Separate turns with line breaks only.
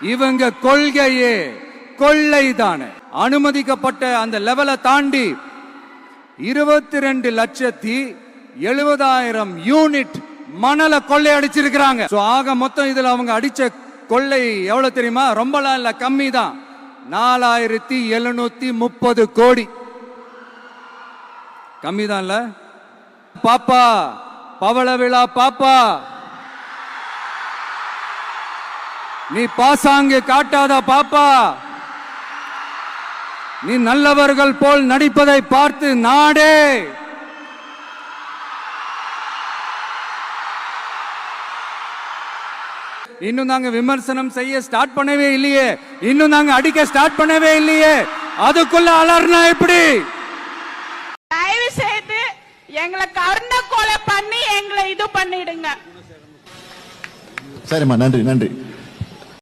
இவங்க கொள்கையே கொள்ளை தானே அனுமதிக்கப்பட்ட அந்த லெவலை தாண்டி இருபத்தி ரெண்டு லட்சத்தி எழுபதாயிரம் யூனிட் மணலை கொள்ளை அடிச்சிருக்கிறாங்க. ஆக மொத்தம் இதுல அவங்க அடிச்ச கொள்ளை எவ்வளவு தெரியுமா? ரொம்பலாம் இல்ல கம்மி தான் நாலாயிரத்தி எழுநூத்தி முப்பது கோடி. கம்மி தான் பாப்பா பவள விழா பாப்பா. நீ பாசாங்கு காட்டாத பாப்பா? நீ நல்லவர்கள் போல் நடிப்பதை பார்த்து நாடே. இன்னும் நாங்க விமர்சனம் செய்ய ஸ்டார்ட் பண்ணவே இல்லையே. இன்னும் நாங்க அடிக்க ஸ்டார்ட் பண்ணவே இல்லையே. அதுக்குள்ள அலர்னா எப்படி?
தயவு செய்து எங்களை கருணை கொலை பண்ணி எங்களை இது பண்ணிடுங்க.
சரிம்மா நன்றி நன்றி.